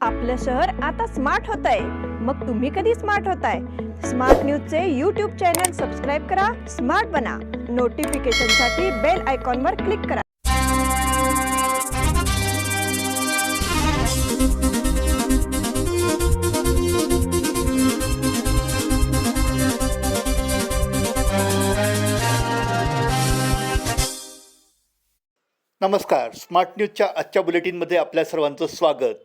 आपलं शहर आता स्मार्ट होत आहे मग तुम्ही कधी स्मार्ट होताय? स्मार्ट न्यूजचे यूट्यूब चॅनल सबस्क्राईब करा स्मार्ट बना. नोटिफिकेशनसाठी बेल आयकॉनवर क्लिक करा. नमस्कार. स्मार्ट न्यूजच्या आजच्या बुलेटिनमध्ये आपल्या सर्वांचं स्वागत.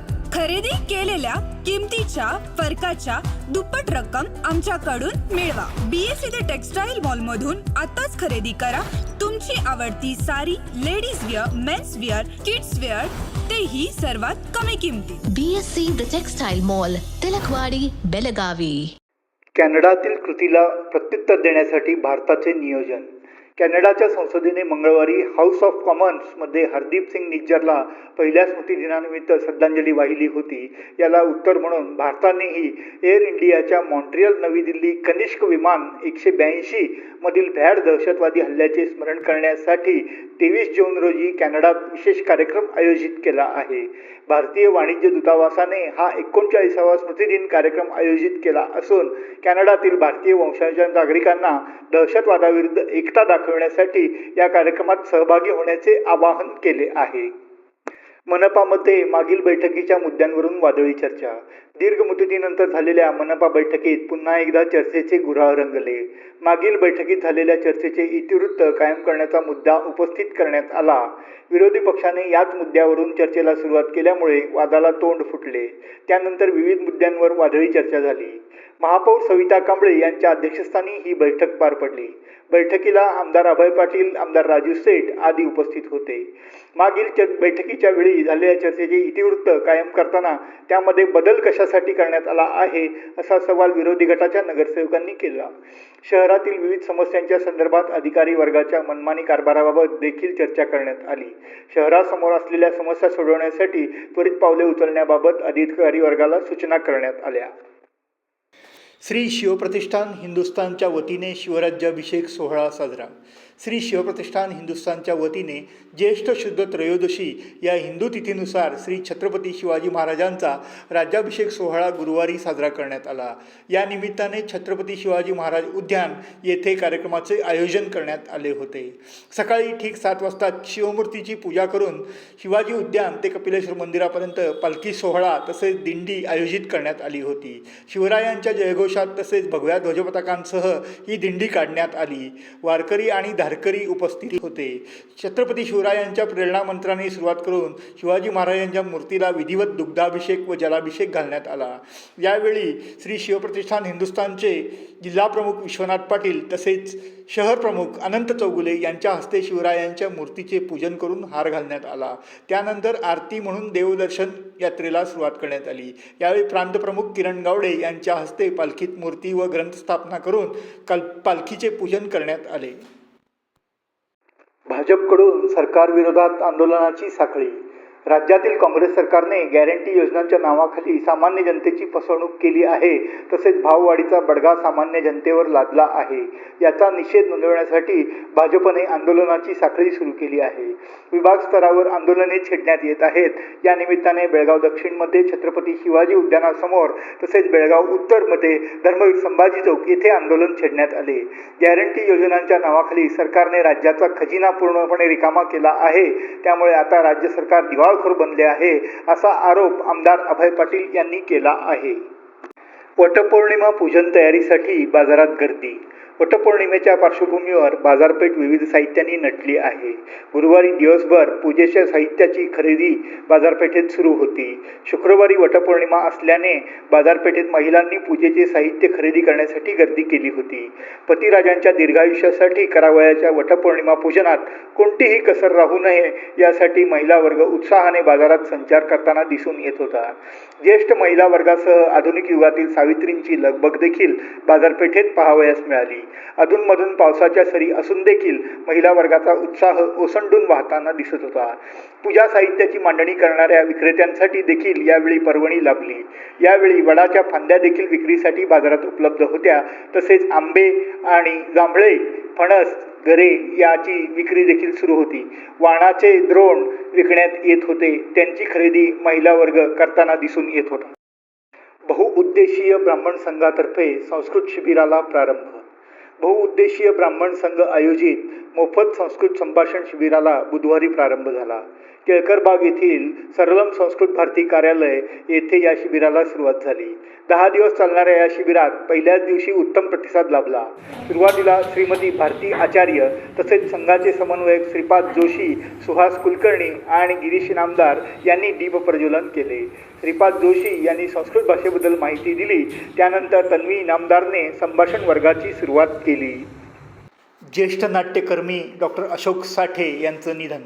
खरेदी केलेल्या किमतीच्या फरकाच्या दुप्पट रक्कम आमच्याकडून मिळवा. बीएससी द टेक्सटाईल मॉल मधून आताच खरेदी करा. तुमची आवडती sari ladies wear men's wear kids wear तेही सर्वात कमी किमतीत BSC the textile mall Tilakwadi Belagavi. कॅनडातील कृतीला प्रत्युत्तर देण्यासाठी भारताचे नियोजन. कॅनडाच्या संसदेने मंगळवारी हाऊस ऑफ कॉमन्समध्ये हरदीप सिंग निज्जरला पहिल्या स्मृतिदिनानिमित्त श्रद्धांजली वाहिली होती. याला उत्तर म्हणून भारतानेही एअर इंडियाच्या मॉन्ट्रियल नवी दिल्ली कनिष्क विमान एकशे ब्याऐंशी मधील भ्याड दहशतवादी हल्ल्याचे स्मरण करण्यासाठी तेवीस जून रोजी कॅनडात विशेष कार्यक्रम आयोजित केला आहे. भारतीय वाणिज्य दूतावासाने हा एकोणचाळीसावा स्मृतिदिन कार्यक्रम आयोजित केला असून कॅनडातील भारतीय वंशांच्या नागरिकांना दहशतवादाविरुद्ध एकता दाखवण्यासाठी या कार्यक्रमात सहभागी होण्याचे आवाहन केले आहे. मनपामध्ये मागील बैठकीच्या मुद्द्यांवरून वादळी चर्चा. दीर्घ मुदतीनंतर झालेल्या मनपा बैठकीत पुन्हा एकदा चर्चेचे गुऱ्हाळ रंगले. मागील बैठकीत झालेल्या चर्चेचे इतिवृत्त कायम करण्याचा मुद्दा उपस्थित करण्यात आला. विरोधी पक्षाने याच मुद्द्यावरून चर्चेला सुरुवात केल्यामुळे वादाला तोंड फुटले. त्यानंतर विविध मुद्द्यांवर वादळी चर्चा झाली. महापौर सविता कांबळे यांच्या अध्यक्षस्थानी ही बैठक पार पडली. बैठकीला आमदार अभय पाटील आमदार राजू सेठ आदी उपस्थित होते. मागील चर बैठकीच्या वेळी झालेल्या चर्चेचे इतिवृत्त कायम करताना त्यामध्ये बदल कशासाठी करण्यात आला आहे असा सवाल विरोधी गटाच्या नगरसेवकांनी केला. शहरातील विविध समस्यांच्या संदर्भात अधिकारी वर्गाच्या मनमानी कारभाराबाबत देखील चर्चा करण्यात आली. शहरासमोर असलेल्या समस्या सोडवण्यासाठी त्वरित पावले उचलण्याबाबत अधिकारी वर्गाला सूचना करण्यात आल्या. श्री शिवप्रतिष्ठान हिंदुस्थानच्या वतीने शिवराज्याभिषेक सोहळा साजरा. श्री शिवप्रतिष्ठान हिंदुस्थानच्या वतीने ज्येष्ठ शुद्ध त्रयोदशी या हिंदू तिथीनुसार श्री छत्रपती शिवाजी महाराजांचा राज्याभिषेक सोहळा गुरुवारी साजरा करण्यात आला. या निमित्ताने छत्रपती शिवाजी महाराज उद्यान येथे कार्यक्रमाचे आयोजन करण्यात आले होते. सकाळी ठीक सात वाजता शिवमूर्तीची पूजा करून शिवाजी उद्यान ते कपिलेश्वर मंदिरापर्यंत पालखी सोहळा तसेच दिंडी आयोजित करण्यात आली होती. शिवरायांच्या जल्लोषात तसेच भगव्या ध्वजपताकांसह ही दिंडी काढण्यात आली. वारकरी आणि धारकरी उपस्थित होते. छत्रपती शिवरायांच्या प्रेरणा मंत्राने सुरुवात करून शिवाजी महाराजांच्या मूर्तीला विधिवत दुग्धाभिषेक व जलाभिषेक घालण्यात आला. यावेळी श्री शिवप्रतिष्ठान हिंदुस्थानचे जिल्हाप्रमुख विश्वनाथ पाटील तसेच शहर प्रमुख अनंत चौगुले यांच्या हस्ते शिवरायांच्या मूर्तीचे पूजन करून हार घालण्यात आला. त्यानंतर आरती म्हणून देवदर्शन यात्रेला सुरुवात करण्यात आली. यावेळी प्रांतप्रमुख किरण गावडे यांच्या हस्ते पालखीत मूर्ती व ग्रंथस्थापना करून कल पालखीचे पूजन करण्यात आले. भाजपकडून सरकारविरोधात आंदोलनाची साखळी राज्यातील काँग्रेस सरकारने गॅरंटी योजनांच्या नावाखाली सामान्य जनतेची फसवणूक केली आहे. तसेच भाववाढीचा बडगा सामान्य जनतेवर लादला आहे. याचा निषेध नोंदवण्यासाठी भाजपने आंदोलनाची साखळी सुरू केली आहे. विभाग स्तरावर आंदोलने छेडण्यात येत आहेत. या निमित्ताने बेळगाव दक्षिणमध्ये छत्रपती शिवाजी उद्यानासमोर तसेच बेळगाव उत्तरमध्ये धर्मवीर संभाजी चौक येथे आंदोलन छेडण्यात आले. गॅरंटी योजनांच्या नावाखाली सरकारने राज्याचा खजिना पूर्णपणे रिकामा केला आहे. त्यामुळे आता राज्य सरकार दिवाळ दिवाळखोर बनले आहे असा आरोप आमदार अभय पाटील यांनी केला आहे. वटपौर्णिमा पूजन तयारीसाठी बाजारात गर्दी वटपौर्णिमेच्या पार्श्वभूमीवर बाजारपेठ विविध साहित्यांनी नटली आहे. गुरुवारी दिवसभर पूजेच्या साहित्याची खरेदी बाजारपेठेत सुरू होती. शुक्रवारी वटपौर्णिमा असल्याने बाजारपेठेत महिलांनी पूजेचे साहित्य खरेदी करण्यासाठी गर्दी केली होती. पतिराजांच्या दीर्घायुष्यासाठी करावयाच्या वटपौर्णिमा पूजनात कोणतीही कसर राहू नये यासाठी महिला वर्ग उत्साहाने बाजारात संचार करताना दिसून येत होता. ज्येष्ठ महिला वर्गासह आधुनिक युगातील सावित्रींची लगबग देखील बाजारपेठेत पाहावयास मिळाली. अधूनमधून पावसाच्या सरी असून देखील महिला वर्गाचा उत्साह ओसंडून वाहताना दिसत होता. पूजा साहित्याची मांडणी करणाऱ्या विक्रेत्यांसाठी देखील यावेळी पर्वणी लाभली. यावेळी वडाच्या फांद्या देखील विक्रीसाठी बाजारात उपलब्ध होत्या. तसेच आंबे आणि जांभळे फणस गरे याची विक्री देखील सुरू होती. वाणाचे द्रोण विकण्यात येत होते. त्यांची खरेदी महिला वर्ग करताना दिसून येत होता. बहुउद्देशीय ब्राह्मण संघातर्फे संस्कृत शिबिराला प्रारंभ बहुउद्देशीय ब्राह्मण संघ आयोजित मोफत संस्कृत संभाषण शिबिराला बुधवारी प्रारंभ झाला. केळकरबाग येथील सरलम संस्कृत भारती कार्यालय येथे या शिबिराला सुरुवात झाली. दहा दिवस चालणाऱ्या या शिबिरात पहिल्याच दिवशी उत्तम प्रतिसाद लाभला. सुरुवातीला श्रीमती भारती आचार्य तसेच संघाचे समन्वयक श्रीपाद जोशी सुहास कुलकर्णी आणि गिरीश नामदार यांनी दीप प्रज्वलन केले. श्रीपाद जोशी यांनी संस्कृत भाषेबद्दल माहिती दिली. त्यानंतर तन्वी नामदारने संभाषण वर्गाची सुरुवात केली. ज्येष्ठ नाट्यकर्मी डॉक्टर अशोक साठे यांचं निधन.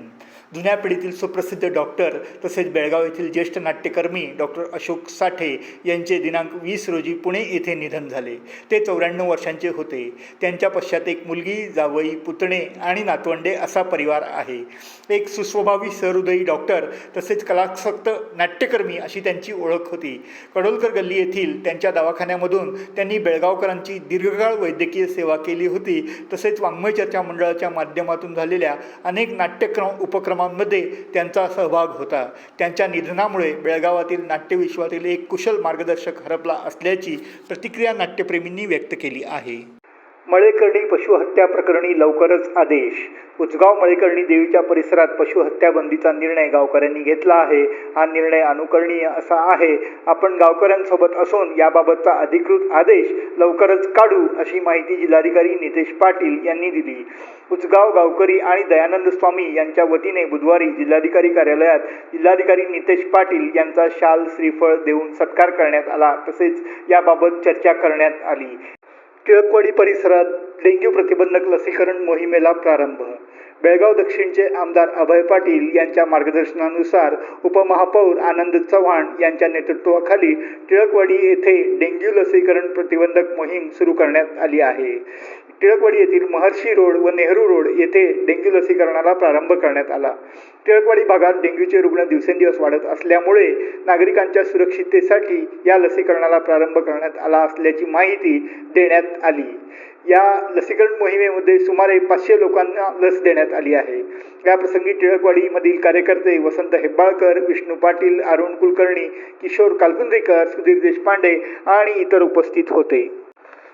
जुन्या पिढीतील सुप्रसिद्ध डॉक्टर तसेच बेळगाव येथील ज्येष्ठ नाट्यकर्मी डॉक्टर अशोक साठे यांचे दिनांक वीस रोजी पुणे येथे निधन झाले. ते चौऱ्याण्णव वर्षांचे होते. त्यांच्या पश्चात एक मुलगी जावई पुतणे आणि नातवंडे असा परिवार आहे. एक सुस्वभावी सहृदयी डॉक्टर तसेच कलासक्त नाट्यकर्मी अशी त्यांची ओळख होती. कडोलकर गल्ली येथील त्यांच्या दवाखान्यामधून त्यांनी बेळगावकरांची दीर्घकाळ वैद्यकीय सेवा केली होती. तसेच वाङ्मय चर्चा मंडळाच्या माध्यमातून झालेल्या अनेक नाट्यक्रम उपक्रम उपक्रमांमध्ये त्यांचा सहभाग होता. त्यांच्या निधनामुळे बेळगावातील नाट्यविश्वातील एक कुशल मार्गदर्शक हरपला असल्याची प्रतिक्रिया नाट्यप्रेमींनी व्यक्त केली आहे. मळेकर्णी पशुहत्या प्रकरणी लवकरच आदेश. उचगाव मळेकर्णी देवीच्या परिसरात पशुहत्या बंदीचा निर्णय गावकऱ्यांनी घेतला आहे. हा निर्णय अनुकरणीय असा आहे. आपण गावकऱ्यांसोबत असून याबाबतचा अधिकृत आदेश लवकरच काढू अशी माहिती जिल्हाधिकारी नितेश पाटील यांनी दिली. उचगाव गावकरी आणि दयानंद स्वामी यांच्या वतीने बुधवारी जिल्हाधिकारी कार्यालयात जिल्हाधिकारी नितेश पाटील यांचा शाल श्रीफळ देऊन सत्कार करण्यात आला. तसेच याबाबत चर्चा करण्यात आली. टिळकवाडी परिसरात डेंग्यू प्रतिबंधक लसीकरण मोहिमेला प्रारंभ. बेळगाव दक्षिणचे आमदार अभय पाटील यांच्या मार्गदर्शनानुसार उपमहापौर आनंद चव्हाण यांच्या नेतृत्वाखाली टिळकवाडी येथे डेंग्यू लसीकरण प्रतिबंधक मोहीम सुरू करण्यात आली आहे. टिळकवाडी येथील महर्षी रोड व नेहरू रोड येथे डेंग्यू लसीकरणाला प्रारंभ करण्यात आला. टिळकवाडी भागात डेंग्यूचे रुग्ण दिवसेंदिवस वाढत असल्यामुळे नागरिकांच्या सुरक्षिततेसाठी या लसीकरणाला प्रारंभ करण्यात आला असल्याची माहिती देण्यात आली. या लसीकरण मोहिमेमध्ये सुमारे पाचशे लोकांना लस देण्यात आली आहे. या प्रसंगी टिळकवाडीमधील कार्यकर्ते वसंत हेब्बाळकर विष्णू पाटील अरुण कुलकर्णी किशोर कालकुंद्रेकर सुधीर देशपांडे आणि इतर उपस्थित होते.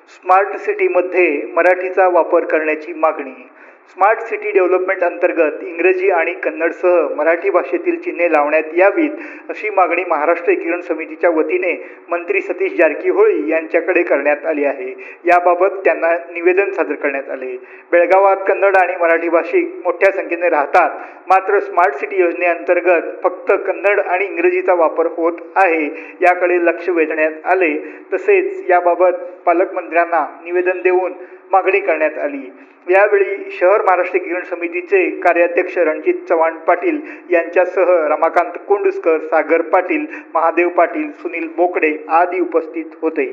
स्मार्ट सिटीमध्ये मराठीचा वापर करण्याची मागणी स्मार्ट सिटी डेव्हलपमेंट अंतर्गत इंग्रजी आणि कन्नडसह मराठी भाषेतील चिन्हे लावण्यात यावीत अशी मागणी महाराष्ट्र एकीकरण समितीच्या वतीने मंत्री सतीश जारकीहोळी यांच्याकडे करण्यात आली आहे. याबाबत त्यांना निवेदन सादर करण्यात आले. बेळगावात कन्नड आणि मराठी भाषिक मोठ्या संख्येने राहतात. मात्र स्मार्ट सिटी योजनेअंतर्गत फक्त कन्नड आणि इंग्रजीचा वापर होत आहे याकडे लक्ष वेधण्यात आले. तसेच याबाबत पालकमंत्र्यांना निवेदन देऊन मागणी करण्यात आली. यावेळी शहर महाराष्ट्र किरण समितीचे कार्याध्यक्ष रणजित चव्हाण पाटील यांच्यासह रमाकांत कोंडुसकर सागर पाटील महादेव पाटील सुनील बोकडे आदी उपस्थित होते.